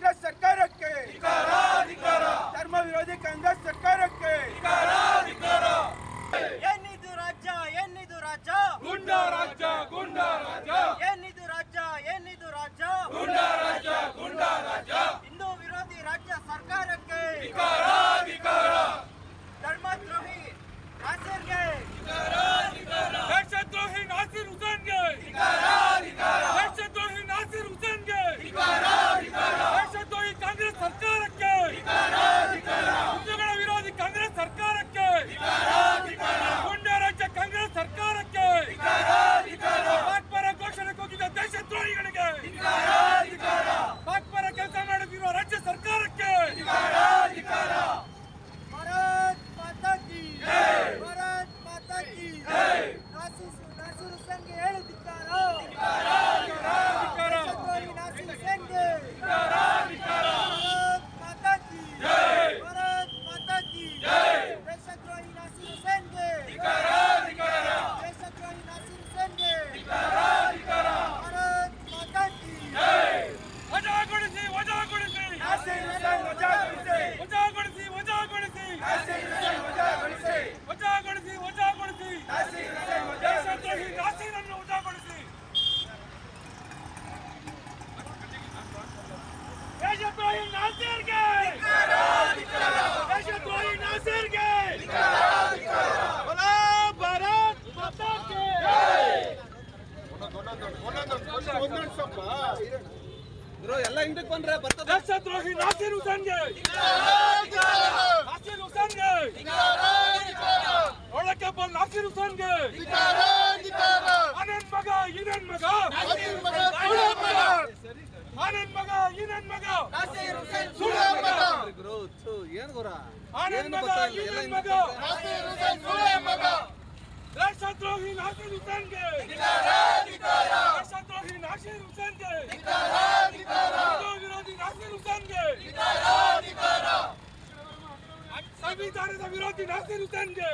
ಕಾಂಗ್ರೆಸ್ ಸರ್ಕಾರಕ್ಕೆ. ಧರ್ಮ ವಿರೋಧಿ ಕಾಂಗ್ರೆಸ್ ಸರ್ಕಾರ ಬ್ರೋ ಎಲ್ಲ ಹಿಂದಕ್ಕೆ ಬಂದ್ರೆ ಬರ್ತದೆ. ದೇಶದ್ರೋಹಿ ನಾಸೀರ್ ಹುಸೇನ್ಗೆ. ನಾಸೀರ್ ಹುಸೇನ್ಗೆ. ನೋಡಕ್ಕೆ ಬಂದ ನಾಸೀರ್ ಹುಸೇನ್ಗೆ. ಆನಂದ್ ಮಗ ಇನ್ನೇನ್ ಮಗ. ಆನಂದ್ ಮಗ ಇನ್ನೇನ್ ಮಗ. ಏನ್ ಗುರ ಆನಂದ್ ಮಗ ಇನ್ನೇನ್ ಮಗ. ಈನನ್ ಹಿಂದಕ್ಕೆ ಮಗ ದೇಶದ್ರೋಹಿ ನಾಸೀರ್ ಹುಸೇನ್ಗೆ ದೇಶದ್ರೋಹಿ ನಾಸೀರ್ ಹುಸೇನ್ಗೆ ಹಿಂದೂ ವಿರೋಧಿ ನಾಸೀರ್ ಹುಸೇನ್ಗೆ ಸಂವಿಧಾನದ ವಿರೋಧಿ ನಾಸೀರ್ ಹುಸೇನ್ಗೆ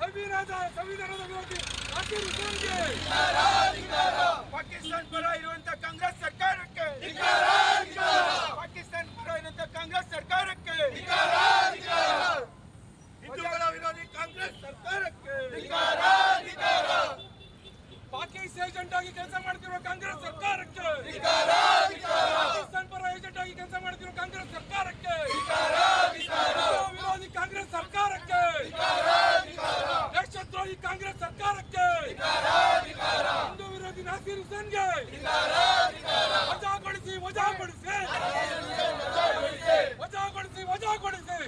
ಸಂವಿಧಾನದ ಸಂವಿಧಾನದ ವಿರೋಧಿ ನಾಸೀರ್ ಹುಸೇನ್ಗೆ ಪಾಕಿಸ್ತಾನ ಪರ ಇರುವಂತ ಕಾಂಗ್ರೆಸ್ ಸರ್ಕಾರಕ್ಕೆ ಪಾಕಿಸ್ತಾನ ಪರ ಇರುವಂತ ಕಾಂಗ್ರೆಸ್ ಸರ್ಕಾರಕ್ಕೆ ಹಿಂದೂಗಳ ವಿರೋಧಿ ಕಾಂಗ್ರೆಸ್ ಸರ್ಕಾರಕ್ಕೆ ಪಾಕಿಸ್ ಏಜೆಂಟ್ ಆಗಿ ಕೆಲಸ ಮಾಡ್ತಿರುವ ಕಾಂಗ್ರೆಸ್ ಸರ್ಕಾರಕ್ಕೆ. ಪರ ಏಜೆಂಟ್ ಆಗಿ ಕೆಲಸ ಮಾಡ್ತಿರುವ ಕಾಂಗ್ರೆಸ್ ಸರ್ಕಾರಕ್ಕೆ. ವಿರೋಧಿ ಕಾಂಗ್ರೆಸ್ ಸರ್ಕಾರಕ್ಕೆ. ದೇಶದ್ರೋಹಿ ಕಾಂಗ್ರೆಸ್ ಸರ್ಕಾರಕ್ಕೆ ಹಿಂದೂ ವಿರೋಧಿ ನಾಸೀರ್ ಹುಸೇನ್ಗೆ ವಜಾಗೊಳಿಸಿ ವಜಾಗೊಳಿಸಿ ವಜಾಗೊಳಿಸಿ ವಜಾಗೊಳಿಸಿ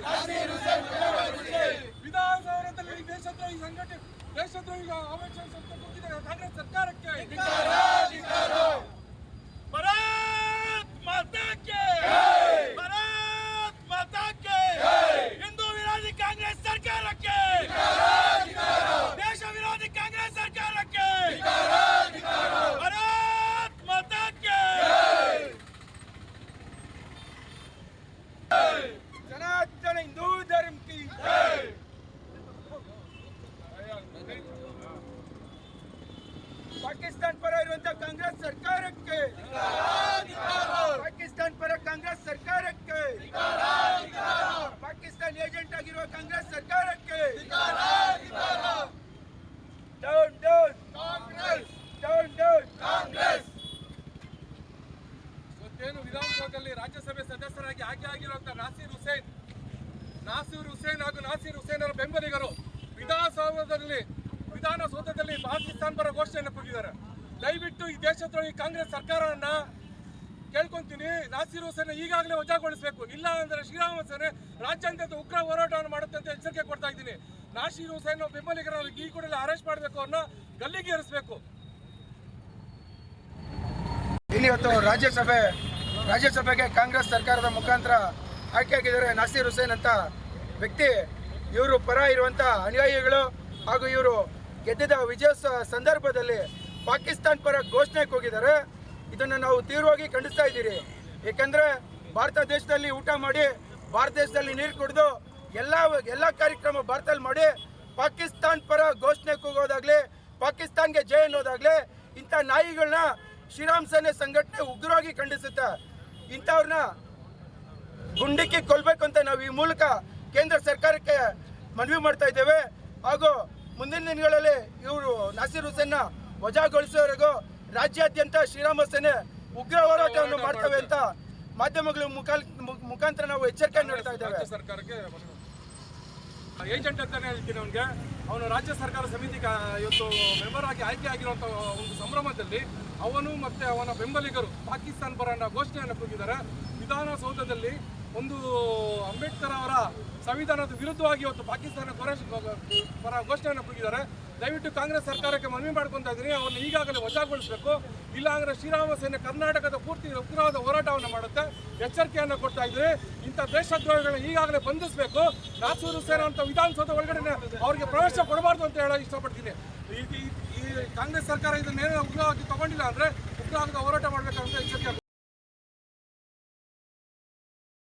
ವಿಧಾನಸೌಧದಲ್ಲಿ ದೇಶದ್ರೋಹಿ ಸಂಘಟನೆ ದೇಶದ್ರೋಹಿ ಆವೇಶ ಕೂತಿದ್ದಾರೆ ಕಾಂಗ್ರೆಸ್ ಸರ್ಕಾರಕ್ಕೆ ಭಾರತ್ ಮಾತಾ ಕೆ ಭಾರತ್ ಮಾತಾ ಕೆ ಹಿಂದೂ ವಿರೋಧಿ ಕಾಂಗ್ರೆಸ್ ಸರ್ಕಾರಕ್ಕೆ ದೇಶ ವಿರೋಧಿ ಕಾಂಗ್ರೆಸ್ ಸರ್ಕಾರಕ್ಕೆ ಭಾರತ್ ಮಾತಾ ಕೆ ಸನಾತನ ಹಿಂದೂ ಧರ್ಮ ಕಿ ಪಾಕಿಸ್ತಾನ ಪರ ಇರುವಂತ ಕಾಂಗ್ರೆಸ್ ಸರ್ಕಾರಕ್ಕೆ ಪಾಕಿಸ್ತಾನ ಪರ ಕಾಂಗ್ರೆಸ್ ಸರ್ಕಾರಕ್ಕೆ ಪಾಕಿಸ್ತಾನ ಏಜೆಂಟ್ ಆಗಿರುವ ಕಾಂಗ್ರೆಸ್ ಸರ್ಕಾರಕ್ಕೆ down down Congress down down Congress ಇವತ್ತೇನು ವಿಧಾನಸೌಧದಲ್ಲಿ ರಾಜ್ಯಸಭೆ ಆಗಿರುವಂತ ನಾಸೀರ್ ಹುಸೇನ್. ನಾಸೀರ್ ಹುಸೇನ್ ಹಾಗೂ ನಾಸೀರ್ ಹುಸೇನ್ ಅವರ ಬೆಂಬಲಿಗರು ವಿಧಾನಸೌಧದಲ್ಲಿ ವಿಧಾನಸೌಧದಲ್ಲಿ ಪಾಕಿಸ್ತಾನ ಪರ ಘೋಷಣೆಯನ್ನು ಕೂಗಿದ್ದಾರೆ. ದಯವಿಟ್ಟು ಈ ದೇಶದೊಳಗೆ ಕಾಂಗ್ರೆಸ್ ಸರ್ಕಾರವನ್ನ ಕೇಳ್ಕೊಂತೀನಿ. ನಾಸೀರ್ ಹುಸೇನ್ ಈಗಾಗಲೇ ವಜಾಗೊಳಿಸಬೇಕು. ಇಲ್ಲ ಅಂದ್ರೆ ಶ್ರೀರಾಮ ಸೇನೆ ರಾಜ್ಯಾದ್ಯಂತ ಉಗ್ರ ಹೋರಾಟವನ್ನು ಮಾಡುತ್ತೆ ಅಂತ ಎಚ್ಚರಿಕೆ ಕೊಡ್ತಾ ಇದ್ದೀನಿ. ನಾಸೀರ್ ಹುಸೇನ್ ಬೆಂಬಲಿಗರನ್ನು ಈ ಕೂಡಲೇ ಅರೆಸ್ಟ್ ಮಾಡಬೇಕು ಅನ್ನೋ ಗಲ್ಲಿಗೆ ಏರಿಸಬೇಕು ಇಲ್ಲಿ ರಾಜ್ಯಸಭೆ ರಾಜ್ಯಸಭೆಗೆ ಕಾಂಗ್ರೆಸ್ ಸರ್ಕಾರದ ಮುಖಾಂತರ ಆಯ್ಕೆಯಾಗಿದ್ದಾರೆ. ನಾಸೀರ್ ಹುಸೇನ್ ಅಂತ ವ್ಯಕ್ತಿ. ಇವರು ಪರ ಇರುವಂತ ಅನುಯಾಯಿಗಳು ಹಾಗೂ ಇವರು ಗೆದ್ದಿದ ವಿಜಯೋತ್ಸವ ಸಂದರ್ಭದಲ್ಲಿ ಪಾಕಿಸ್ತಾನ್ ಪರ ಘೋಷಣೆಗೆ ಹೋಗಿದ್ದಾರೆ. ಇದನ್ನು ನಾವು ತೀವ್ರವಾಗಿ ಖಂಡಿಸ್ತಾ ಇದ್ದೀರಿ. ಏಕೆಂದ್ರೆ ಭಾರತ ದೇಶದಲ್ಲಿ ಊಟ ಮಾಡಿ, ಭಾರತ ದೇಶದಲ್ಲಿ ನೀರು ಕುಡಿದು ಎಲ್ಲ ಎಲ್ಲ ಕಾರ್ಯಕ್ರಮ ಭಾರತದಲ್ಲಿ ಮಾಡಿ ಪಾಕಿಸ್ತಾನ್ ಪರ ಘೋಷಣೆ ಕೂಗೋದಾಗ್ಲಿ ಪಾಕಿಸ್ತಾನ್ಗೆ ಜಯ ಅನ್ನೋದಾಗ್ಲಿ ಇಂಥ ನಾಯಿಗಳನ್ನ ಶ್ರೀರಾಮ್ ಸೇನೆ ಸಂಘಟನೆ ಉಗ್ರವಾಗಿ ಖಂಡಿಸುತ್ತೆ. ಇಂಥವ್ರನ್ನ ಗುಂಡಿಕ್ಕಿ ಕೊಲ್ಬೇಕು ಅಂತ ನಾವು ಈ ಮೂಲಕ ಕೇಂದ್ರ ಸರ್ಕಾರಕ್ಕೆ ಮನವಿ ಮಾಡ್ತಾ ಇದ್ದೇವೆ. ಹಾಗೂ ಮುಂದಿನ ದಿನಗಳಲ್ಲಿ ಇವರು ನಾಸಿರ್ ಹುಸೇನ್ನ ವಜಾಗೊಳಿಸುವವರೆಗೂ ರಾಜ್ಯಾದ್ಯಂತ ಶ್ರೀರಾಮ ಸೇನೆ ಉಗ್ರ ಹೋರಾಟವನ್ನು ಮಾಡ್ತವೆ ಅಂತ ಮಾಧ್ಯಮಗಳ ಮುಖಾಂತರ ನಾವು ಎಚ್ಚರಿಕೆ ನೀಡ್ತಾ ಇದ್ದೇವೆ. ಏಜೆಂಟ್ ಅಂತಾನೆ ಹೇಳ್ತೀನಿ ಅವನಿಗೆ. ಅವನು ರಾಜ್ಯ ಸರ್ಕಾರ ಸಮಿತಿ ಇವತ್ತು ಮೆಂಬರ್ ಆಗಿ ಆಯ್ಕೆ ಆಗಿರುವಂಥ ಒಂದು ಸಂಭ್ರಮದಲ್ಲಿ ಅವನು ಮತ್ತೆ ಅವನ ಬೆಂಬಲಿಗರು ಪಾಕಿಸ್ತಾನ ಪರ ಘೋಷಣೆಯನ್ನು ಕೂಗಿದ್ದಾರೆ. ವಿಧಾನಸೌಧದಲ್ಲಿ ಒಂದು ಅಂಬೇಡ್ಕರ್ ಅವರ ಸಂವಿಧಾನದ ವಿರುದ್ಧವಾಗಿ ಇವತ್ತು ಪಾಕಿಸ್ತಾನ ಪರ ಘೋಷಣೆಯನ್ನು ಕೂಗಿದ್ದಾರೆ. ದಯವಿಟ್ಟು ಕಾಂಗ್ರೆಸ್ ಸರ್ಕಾರಕ್ಕೆ ಮನವಿ ಮಾಡ್ಕೊತಾ ಇದ್ದೀನಿ. ಅವರನ್ನು ಈಗಾಗಲೇ ವಜಾಗೊಳಿಸಬೇಕು. ಇಲ್ಲಾಂದ್ರೆ ಶ್ರೀರಾಮ ಸೇನೆ ಕರ್ನಾಟಕದ ಪೂರ್ತಿ ಉಗ್ರವಾದ ಹೋರಾಟವನ್ನು ಮಾಡುತ್ತೆ. ಎಚ್ಚರಿಕೆಯನ್ನು ಕೊಡ್ತಾ ಇದ್ದೀವಿ ಇಂಥ ದೇಶದ್ರೋಹಿಗಳನ್ನ ಈಗಾಗಲೇ ಬಂಧಿಸಬೇಕು. ರಾಸೂರು ಸೇನೆ ಅಂತ ವಿಧಾನಸೌಧ ಒಳಗಡೆ ಅವರಿಗೆ ಪ್ರವೇಶ ಕೊಡಬಾರ್ದು ಅಂತ ಹೇಳೋ ಇಷ್ಟಪಡ್ತೀನಿ. ಈ ಕಾಂಗ್ರೆಸ್ ಸರ್ಕಾರ ಇದನ್ನೇನೋ ಉಗ್ರವಾಗಿ ತಗೊಂಡಿಲ್ಲ ಅಂದ್ರೆ ಉಗ್ರವಾದ ಹೋರಾಟ ಮಾಡಬೇಕಂತ ಎಚ್ಚರಿಕೆ